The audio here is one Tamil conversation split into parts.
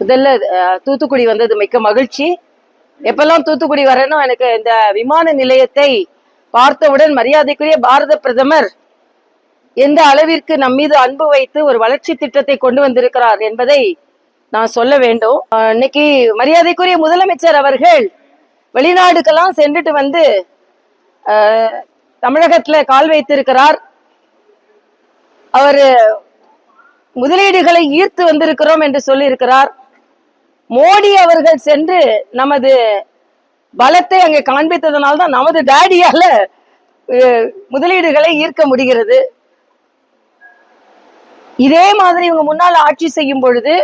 முதல்ல தூத்துக்குடி வந்தது மிக்க மகிழ்ச்சி. எப்பெல்லாம் தூத்துக்குடி வரேனோ எனக்கு இந்த விமான நிலையத்தை பார்த்தவுடன் மரியாதைக்குரிய பாரத பிரதமர் எந்த அளவிற்கு நம் மீது அன்பு வைத்து ஒரு வளர்ச்சி திட்டத்தை கொண்டு வந்திருக்கிறார் என்பதை நான் சொல்ல வேண்டும். இன்னைக்கு மரியாதைக்குரிய முதலமைச்சர் அவர்கள் வெளிநாடுக்கெல்லாம் சென்றுட்டு வந்து தமிழகத்துல கால் வைத்திருக்கிறார். அவர் முதலீடுகளை ஈர்த்து வந்திருக்கிறோம் என்று சொல்லியிருக்கிறார். மோடி அவர்கள் சென்று நமது பலத்தை அங்கே காண்பித்ததனால் தான் நமது டேடியால முதலீடுகளை ஈர்க்க முடிகிறது. இதே மாதிரி இவங்க முன்னால் ஆட்சி செய்யும் பொழுது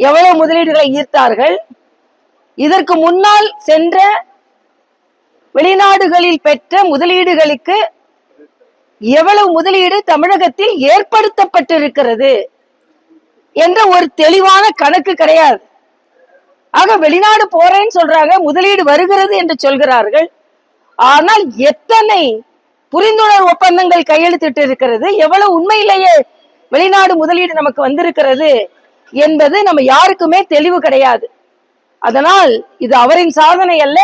எவ்வளவு முதலீடுகளை ஈர்த்தார்கள்? இதற்கு முன்னால் சென்ற வெளிநாடுகளில் பெற்ற முதலீடுகளுக்கு எவ்வளவு முதலீடு தமிழகத்தில் ஏற்படுத்தப்பட்டிருக்கிறது? என்ற ஒரு தெளிவான கணக்கு கிடையாது. ஆக வெளிநாடு போறேன்னு சொல்றாங்க முதலீடு வருகிறது என்று சொல்கிறார்கள். ஆனால் எத்தனை புரிந்துணர்வு ஒப்பந்தங்கள் கையெழுத்திட்டு இருக்கிறது எவ்வளவு உண்மையிலேயே வெளிநாடு முதலீடு நமக்கு வந்திருக்கிறது என்பது நம்ம யாருக்குமே தெளிவு கிடையாது. அதனால் இது அவரின் சாதனை அல்ல.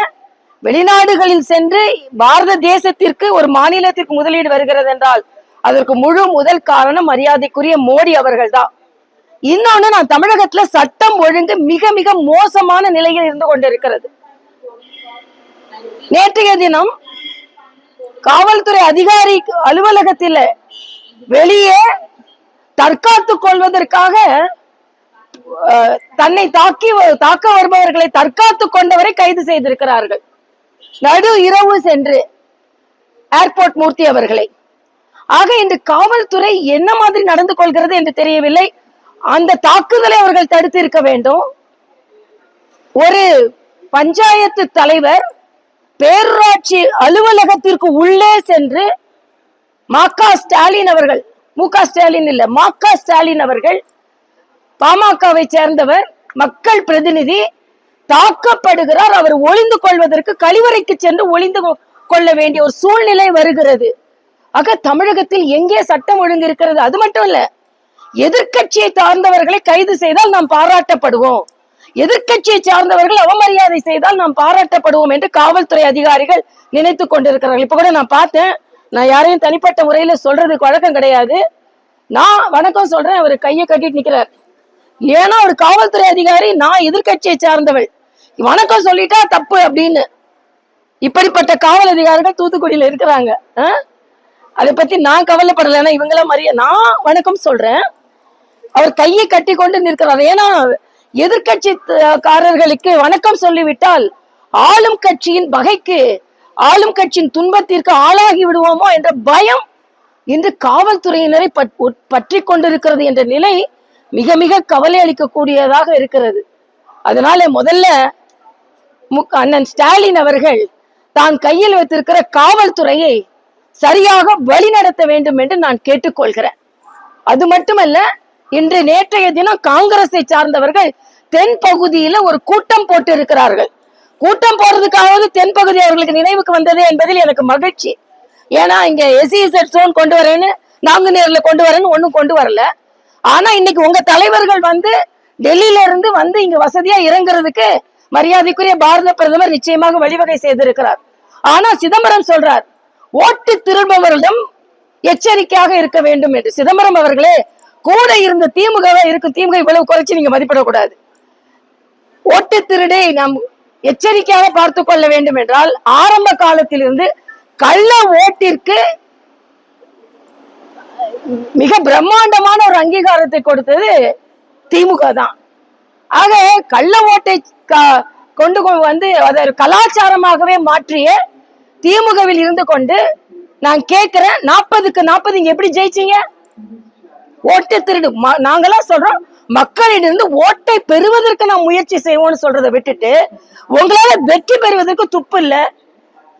வெளிநாடுகளில் சென்று பாரத தேசத்திற்கு ஒரு மாநிலத்திற்கு முதலீடு வருகிறது என்றால் அதற்கு முழு முதல் காரணம் மரியாதைக்குரிய மோடி அவர்கள் தான் இன்னொன்னு நான் தமிழகத்துல சட்டம் ஒழுங்கு மிக மிக மோசமான நிலையில் இருந்து கொண்டிருக்கிறது. நேற்றைய தினம் காவல்துறை அதிகாரி அலுவலகத்தில் வெளியே தற்காத்து கொள்வதற்காக அஹ், தன்னை தாக்கி தாக்க வருபவர்களை தற்காத்து கொண்டவரை கைது செய்திருக்கிறார்கள். நடு இரவு சென்று ஏர்போர்ட் மூர்த்தி அவர்களை. ஆக இன்று காவல்துறை என்ன மாதிரி நடந்து கொள்கிறது என்று தெரியவில்லை. அந்த தாக்குதலை அவர்கள் தடுத்து இருக்க வேண்டும். ஒரு பஞ்சாயத்து தலைவர் பேரூராட்சி அலுவலகத்திற்கு உள்ளே சென்று மாக்கா ஸ்டாலின் அவர்கள் மு க ஸ்டாலின் இல்ல மாக்கா ஸ்டாலின் அவர்கள் பாமகவை சேர்ந்தவர் மக்கள் பிரதிநிதி தாக்கப்படுகிறார். அவர் ஒளிந்து கொள்வதற்கு கழிவறைக்கு சென்று ஒளிந்து கொள்ள வேண்டிய ஒரு சூழ்நிலை வருகிறது. ஆக தமிழகத்தில் எங்கே சட்டம் ஒழுங்கு இருக்கிறது? அது மட்டும் இல்ல எதிர்க்கட்சியை சார்ந்தவர்களை கைது செய்தால் நாம் பாராட்டப்படுவோம். எதிர்க்கட்சியை சார்ந்தவர்கள் அவமரியாதை செய்தால் நாம் பாராட்டப்படுவோம் என்று காவல்துறை அதிகாரிகள் நினைத்து கொண்டிருக்கிறார்கள். இப்ப கூட நான் பார்த்தேன். நான் யாரையும் தனிப்பட்ட முறையில சொல்றதுக்கு வழக்கம் கிடையாது. நான் வணக்கம் சொல்றேன். அவர் கையை கட்டிட்டு நிக்கிறார். ஏன்னா ஒரு காவல்துறை அதிகாரி நான் எதிர்க்கட்சியை சார்ந்தவள். வணக்கம் சொல்லிட்டா தப்பு அப்படின்னு. இப்படிப்பட்ட காவல் அதிகாரிகள் தூத்துக்குடியில இருக்கிறாங்க. ஆ? அதை பத்தி நான் கவலைப்படலைன்னா இவங்களாம் மரிய நான் வணக்கம் சொல்றேன். அவர் கையை கட்டி கொண்டு நிற்கிறார். ஏன்னா எதிர்கட்சிக்காரர்களுக்கு வணக்கம் சொல்லிவிட்டால் ஆளும் கட்சியின் வகைக்கு ஆளும் கட்சியின் துன்பத்திற்கு ஆளாகி விடுவோமோ என்ற பயம் இன்று காவல்துறையினரை பற்றி கொண்டிருக்கிறது என்ற நிலை மிக மிக கவலை அளிக்கக்கூடியதாக இருக்கிறது. அதனால முதல்ல அண்ணன் ஸ்டாலின் அவர்கள் தான் கையில் வைத்திருக்கிற காவல்துறையை சரியாக வழிநடத்த வேண்டும் என்று நான் கேட்டுக்கொள்கிறேன். அது மட்டுமல்ல இன்று நேற்றைய தினம் காங்கிரஸை சார்ந்தவர்கள் தென் பகுதியில ஒரு கூட்டம் போட்டு இருக்கிறார்கள் கூட்டம் போறதுக்காவது தென் பகுதி அவர்களுக்கு நினைவுக்கு வந்தது என்பதில் எனக்கு மகிழ்ச்சி. ஏன்னா இங்க எஸ்இசட் ஜோன் கொண்டு வரேன்னு நாங்குநேர்ல கொண்டு வரேன்னு ஒண்ணும் கொண்டு வரல. ஆனா இன்னைக்கு உங்க தலைவர்கள் வந்து டெல்லியில இருந்து வந்து இங்க வசதியா இறங்குறதுக்கு மரியாதைக்குரிய பாரத பிரதமர் நிச்சயமாக வழிவகை செய்திருக்கிறார். ஆனா சிதம்பரம் சொல்றார் ஓட்டு திரும்பவர்களிடம் எச்சரிக்கையாக இருக்க வேண்டும் என்று. சிதம்பரம் அவர்களே கூட இருந்த திமுக இருக்கும் திமுக இவ்வளவு குறைச்சு நீங்க மதிப்பிடக்கூடாது. ஓட்டு திருடை நாம் எச்சரிக்கையாக பார்த்து கொள்ள வேண்டும் என்றால் ஆரம்ப காலத்திலிருந்து கள்ள ஓட்டிற்கு மிக பிரம்மாண்டமான ஒரு அங்கீகாரத்தை கொடுத்தது திமுக தான். ஆக கள்ள ஓட்டை கொண்டு வந்து அதை கலாச்சாரமாகவே மாற்றிய திமுகவில் இருந்து கொண்டு நான் கேட்கிறேன் நாற்பதுக்கு நாற்பது இங்க எப்படி ஜெயிச்சீங்க? ஓட்டை திருடு. நாங்களாம் சொல்றோம் மக்களிடம் ஓட்டை பெறுவதற்கு நாம் முயற்சி செய்வோம்னு சொல்றதை விட்டுட்டு உங்களால வெற்றி பெறுவதற்கு துப்பு இல்லை.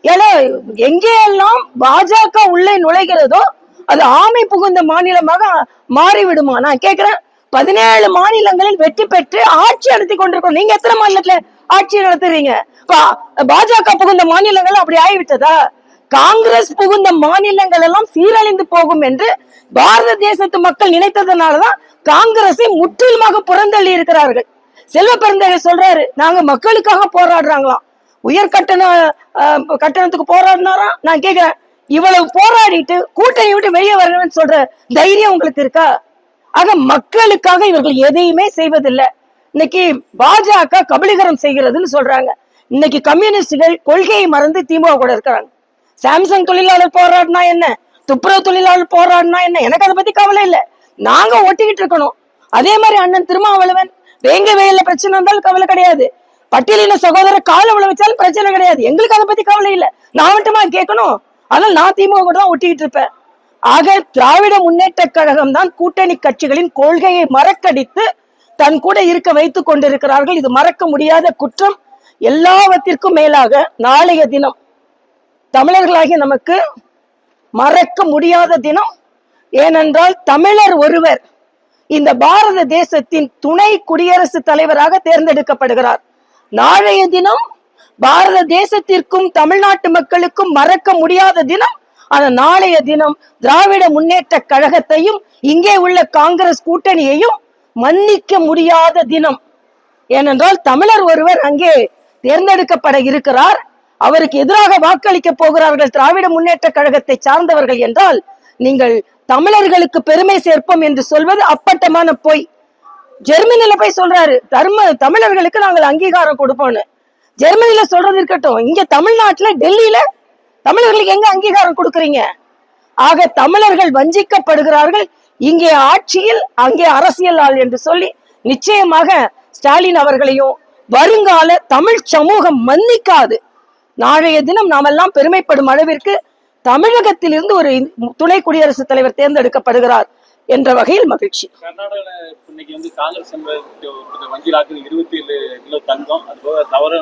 ஏன்னா எங்கேயெல்லாம் பாஜக உள்ளே நுழைகிறதோ அது ஆமை புகுந்த மாநிலமாக மாறிவிடுமா? நான் கேட்கிறேன் பதினேழு மாநிலங்களில் வெற்றி பெற்று ஆட்சி நடத்தி கொண்டிருக்கோம் நீங்க எத்தனை மாநிலத்துல ஆட்சி நடத்துறீங்க? பா- பாஜக புகுந்த மாநிலங்கள் அப்படி ஆகிவிட்டதா? காங்கிரஸ் புகுந்த மாநிலங்கள் எல்லாம் சீரழிந்து போகும் என்று பாரத தேசத்து மக்கள் நினைத்ததுனாலதான் காங்கிரஸை முற்றிலுமாக புறந்தள்ளி இருக்கிறார்கள். செல்வ பெருந்தகை சொல்றாரு நாங்க மக்களுக்காக போராடுறாங்களாம். உயர்கட்டண கட்டணத்துக்கு போராடினாரா? நான் கேக்குறேன். இவ்வளவு போராடிட்டு கூட்டணி விட்டு வெளியே வரணும்னு சொல்ற தைரியம் உங்களுக்கு இருக்கா? ஆக மக்களுக்காக இவர்கள் எதையுமே செய்வதில்லை. இன்னைக்கு பாஜக கபலீகரம் செய்கிறதுன்னு சொல்றாங்க. இன்னைக்கு கம்யூனிஸ்டுகள் கொள்கையை மறந்து திமுக கூட இருக்கிறாங்க. சாம்சங் தொழிலாளர் போராடினா என்ன? துப்புரவு தொழிலாளர் போராடினா என்ன? எனக்கு அதை பத்தி கவலை இல்லை. நாங்க ஒட்டிக்கிட்டு இருக்கணும். அதே மாதிரி அண்ணன் திருமாவளவன் வேங்க வேலையில பிரச்சனை இருந்தாலும் கவலை கிடையாது. பட்டியலின சகோதர கால வச்சாலும் பிரச்சனை கிடையாது. எங்களுக்கு அதை பத்தி கவலை இல்லை. நான் மட்டுமா கேட்கணும்? அதனால நான் திமுக கூட தான் ஒட்டிக்கிட்டு இருப்பேன். ஆக திராவிட முன்னேற்ற கழகம் தான் கூட்டணி கட்சிகளின் கொள்கையை மறக்கடித்து தன் கூட இருக்க வைத்துக் கொண்டிருக்கிறார்கள். இது மறக்க முடியாத குற்றம். எல்லாவற்றிற்கும் மேலாக நாளைய தினம் தமிழர்களாகி நமக்கு மறக்க முடியாத தினம் ஏனென்றால் தமிழர் ஒருவர் இந்த பாரத தேசத்தின் துணை குடியரசுத் தலைவராக தேர்ந்தெடுக்கப்படுகிறார். நாளைய தினம் பாரத தேசத்திற்கும் தமிழ்நாட்டு மக்களுக்கும் மறக்க முடியாத தினம். அந்த நாளைய தினம் திராவிட முன்னேற்ற கழகத்தையும் இங்கே உள்ள காங்கிரஸ் கூட்டணியையும் மன்னிக்க முடியாத தினம். ஏனென்றால் தமிழர் ஒருவர் அங்கே தேர்ந்தெடுக்கப்பட இருக்கிறார். அவருக்கு எதிராக வாக்களிக்க போகிறார்கள் திராவிட முன்னேற்ற கழகத்தை சார்ந்தவர்கள் என்றால் நீங்கள் தமிழர்களுக்கு பெருமை சேர்ப்போம் என்று சொல்வது அப்பட்டமான பொய். ஜெர்மனில போய் சொல்றாரு தர்ம தமிழர்களுக்கு நாங்கள் அங்கீகாரம் கொடுப்போம்னு. ஜெர்மனில சொல்றது இருக்கட்டும் இங்க தமிழ்நாட்டுல டெல்லியில தமிழர்களுக்கு எங்க அங்கீகாரம் கொடுக்குறீங்க? ஆக தமிழர்கள் வஞ்சிக்கப்படுகிறார்கள் இங்கே ஆட்சியில் அங்கே அரசியல் ஆள் என்று சொல்லி நிச்சயமாக ஸ்டாலின் அவர்களையும் வருங்கால தமிழ் சமூகம் மன்னிக்காது. நாளைய தினம் நாமெல்லாம் பெருமைப்படும் அளவிற்கு தமிழகத்திலிருந்து ஒரு துணை குடியரசுத் தலைவர் தேர்ந்தெடுக்கப்படுகிறார் என்ற வகையில் மகிழ்ச்சி. இன்னைக்கு வந்து காங்கிரஸ் வங்கி இருபத்தி ஏழு கிலோ தங்கம் அது போக தவற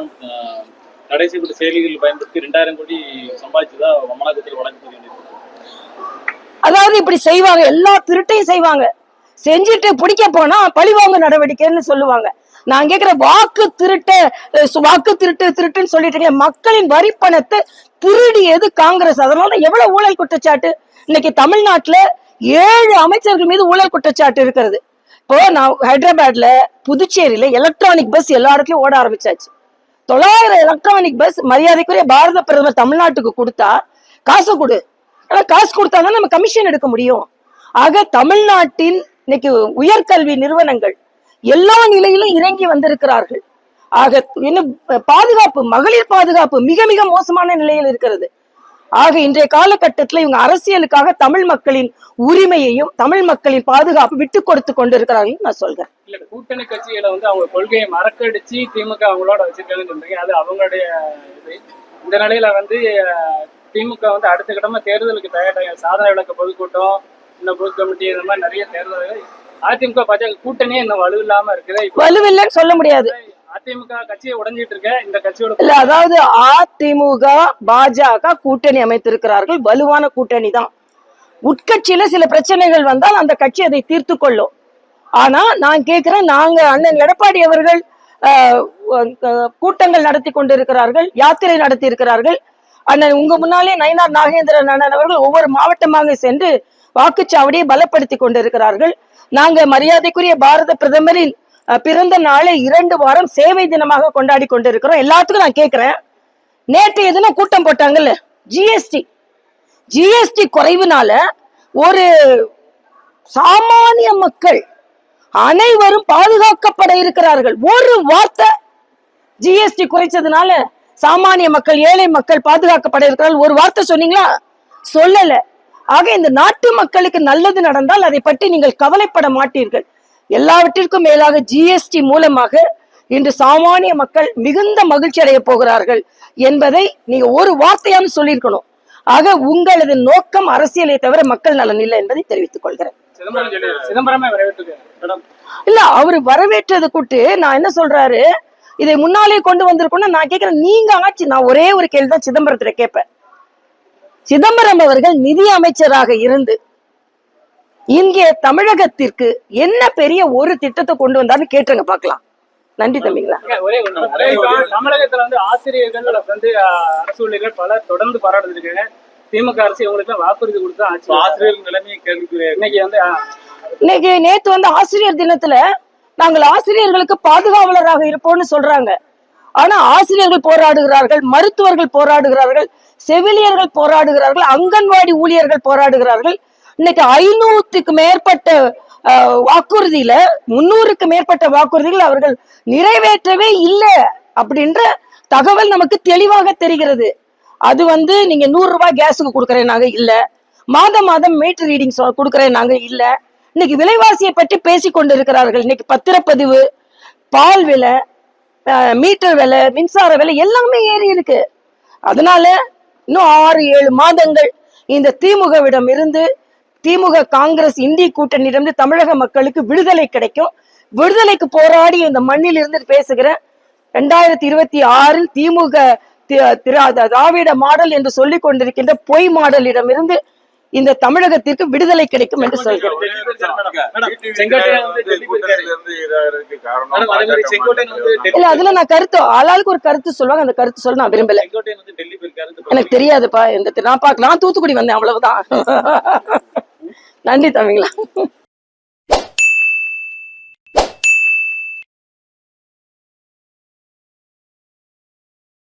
தடை செய்யப்பட்ட செயலிகள் பயன்படுத்தி ரெண்டாயிரம் கோடி சம்பாதிச்சதா அமலாக்கத்தில் வழக்கு அதாவது இப்படி செய்வாங்க எல்லா திருட்டையும் செய்வாங்க. செஞ்சுட்டு பிடிக்க போனா பழிவாங்க நடவடிக்கைன்னு சொல்லுவாங்க. நான் கேட்கிற வாக்கு திருட்ட வாக்கு திருட்டு திருட்டுன்னு சொல்லிட்டு இருக்கேன் மக்களின் வரி பணத்தை திருடியது காங்கிரஸ்? அதனால எவ்வளவு ஊழல் குற்றச்சாட்டு? இன்னைக்கு தமிழ்நாட்டுல ஏழு அமைச்சர்கள் மீது ஊழல் குற்றச்சாட்டு இருக்கிறது. இப்போ நான் ஹைதராபாத்ல புதுச்சேரியில எலக்ட்ரானிக் பஸ் எல்லா இடத்துலயும் ஓட ஆரம்பிச்சாச்சு. தொள்ளாயிரம் எலக்ட்ரானிக் பஸ் மரியாதைக்குரிய பாரத பிரதமர் தமிழ்நாட்டுக்கு கொடுத்தா காசு கொடு. ஆனா காசு கொடுத்தா தான் நம்ம கமிஷன் எடுக்க முடியும். ஆக தமிழ்நாட்டின் இன்னைக்கு உயர்கல்வி நிறுவனங்கள் எல்லா நிலையிலும் இறங்கி வந்திருக்கிறார்கள். ஆக இன்னும் பாதுகாப்பு மகளிர் பாதுகாப்பு மிக மிக மோசமான நிலையில் இருக்கிறது. ஆக இன்றைய காலகட்டத்தில் இவங்க அரசியலுக்காக தமிழ் மக்களின் உரிமையையும் தமிழ் மக்களின் பாதுகாப்பு விட்டு கொடுத்து கொண்டிருக்கிறார்கள் நான் சொல்றேன். இல்ல கூட்டணி கட்சிகளை வந்து அவங்க கொள்கையை மறக்கடிச்சு திமுக அவங்களோட வச்சிருக்காங்கன்னு சொல்றீங்க. அது அவங்களுடைய இது. இந்த நிலையில வந்து திமுக வந்து அடுத்த கட்டமா தேர்தலுக்கு தயாராக சாதனை விளக்க பொதுக்கூட்டம் இந்த பூத் கமிட்டி இந்த மாதிரி நிறைய தேர்தல்கள் அதிமுக பாஜக கூட்டணியே இன்னும் வலுவில்லாம இருக்குது. வலுவில்லைன்னு சொல்ல முடியாது. அதிமுக கட்சியை உடைஞ்சிட்டு இருக்க இந்த கட்சியோட இல்ல அதாவது அதிமுக பாஜக கூட்டணி அமைத்திருக்கிறார்கள். வலுவான கூட்டணி தான். உட்கட்சியில சில பிரச்சனைகள் வந்தால் அந்த கட்சி அதை தீர்த்து கொள்ளும். ஆனா நான் கேட்கிறேன் நாங்க அண்ணன் எடப்பாடி அவர்கள் கூட்டங்கள் நடத்தி கொண்டிருக்கிறார்கள் யாத்திரை நடத்தி இருக்கிறார்கள். அண்ணன் உங்க முன்னாலே நயினார் நாகேந்திரன் அண்ணன் அவர்கள் ஒவ்வொரு மாவட்டமாக சென்று வாக்குச்சாவடியை பலப்படுத்தி கொண்டிருக்கிறார்கள். நாங்க மரியாதைக்குரிய பாரத பிரதமரின் பிறந்த நாளை இரண்டு வாரம் சேவை தினமாக கொண்டாடி கொண்டிருக்கிறோம். எல்லாத்துக்கும் நான் கேட்கிறேன் நேற்று எதுனா கூட்டம் போட்டாங்கல்ல? ஜிஎஸ்டி ஜிஎஸ்டி குறைவுனால ஒரு சாமானிய மக்கள் அனைவரும் பாதுகாக்கப்பட இருக்கிறார்கள். ஒரு வார்த்தை ஜிஎஸ்டி குறைச்சதுனால சாமானிய மக்கள் ஏழை மக்கள் பாதுகாக்கப்பட இருக்கிறார்கள். ஒரு வார்த்தை சொன்னீங்களா? சொல்லலை. ஆக இந்த நாட்டு மக்களுக்கு நல்லது நடந்தால் அதை பற்றி நீங்கள் கவலைப்பட மாட்டீர்கள். எல்லாவற்றிற்கும் மேலாக ஜிஎஸ்டி மூலமாக இன்று சாமானிய மக்கள் மிகுந்த மகிழ்ச்சி அடைய போகிறார்கள் என்பதை நீங்க ஒரு வார்த்தையாவது சொல்லியிருக்கணும். ஆக உங்களது நோக்கம் அரசியலை தவிர மக்கள் நலன் இல்லை என்பதை தெரிவித்துக் கொள்கிறேன். இல்ல அவர் வரவேற்றதை கூட்டு நான் என்ன சொல்றாரு? இதை முன்னாலே கொண்டு வந்திருக்கோம்னு நான் கேட்கிறேன். நீங்க ஆட்சி நான் ஒரே ஒரு கேள்வி தான் சிதம்பரத்துல கேட்பேன். சிதம்பரம் அவர்கள் நிதி அமைச்சராக இருந்து இங்கே தமிழகத்திற்கு என்ன பெரிய ஒரு திட்டத்தை கொண்டு வந்தாருன்னு கேட்டுருங்க பார்க்கலாம். நன்றி தம்பிங்களா? தமிழகத்துல வந்து ஆசிரியர்கள் வந்து அரசு ஊழியர்கள் பலர் தொடர்ந்து பாராட்டு இருக்காங்க திமுக அரசு இவங்களுக்கு வாக்குறுதி கொடுத்து ஆசிரியர்கள் நிலைமையை கேள்விக்குரிய இன்னைக்கு வந்து இன்னைக்கு நேத்து வந்து ஆசிரியர் தினத்துல நாங்கள் ஆசிரியர்களுக்கு பாதுகாவலராக இருப்போம்னு சொல்றாங்க. ஆனா ஆசிரியர்கள் போராடுகிறார்கள் மருத்துவர்கள் போராடுகிறார்கள் செவிலியர்கள் போராடுகிறார்கள் அங்கன்வாடி ஊழியர்கள் போராடுகிறார்கள். இன்னைக்கு ஐநூத்துக்கு மேற்பட்ட வாக்குறுதியில முன்னூறுக்கு மேற்பட்ட வாக்குறுதிகள் அவர்கள் நிறைவேற்றவே இல்லை அப்படின்ற தகவல் நமக்கு தெளிவாக தெரிகிறது. அது வந்து நீங்க நூறு ரூபாய் கேஸுக்கு கொடுக்கறேன் நாங்க இல்ல. மாதம் மாதம் மீட்டர் ரீடிங் கொடுக்கறேன் நாங்க இல்ல. இன்னைக்கு விலைவாசியை பற்றி பேசி கொண்டிருக்கிறார்கள் இன்னைக்கு பத்திரப்பதிவு பால் விலை மீட்டர் விலை மின்சார விலை எல்லாமே ஏறி இருக்கு. அதனால இன்னும் ஆறு ஏழு மாதங்கள் இந்த திமுகவிடம் இருந்து திமுக காங்கிரஸ் இந்திய கூட்டணியிடம் தமிழக மக்களுக்கு விடுதலை கிடைக்கும். விடுதலைக்கு போராடி இந்த மண்ணில் இருந்து பேசுகிற ரெண்டாயிரத்தி இருபத்தி ஆறில் திமுக தி- திரா- திராவிட மாடல் என்று சொல்லிக் கொண்டிருக்கின்ற பொய் மாடலிடம் இருந்து இந்த தமிழகத்திற்கு விடுதலை கிடைக்கும் என்று சொல்கிறேன் இல்ல அதுல நான் கருத்து ஆளாளுக்கு ஒரு கருத்து சொல்லுவாங்க அந்த கருத்து சொல்ல நான் விரும்பல. எனக்கு தெரியாதுப்பா இந்த நான் பார்க்கலாம் நான் தூத்துக்குடி வந்தேன் அவ்வளவுதான். நன்றி தம்பிங்களா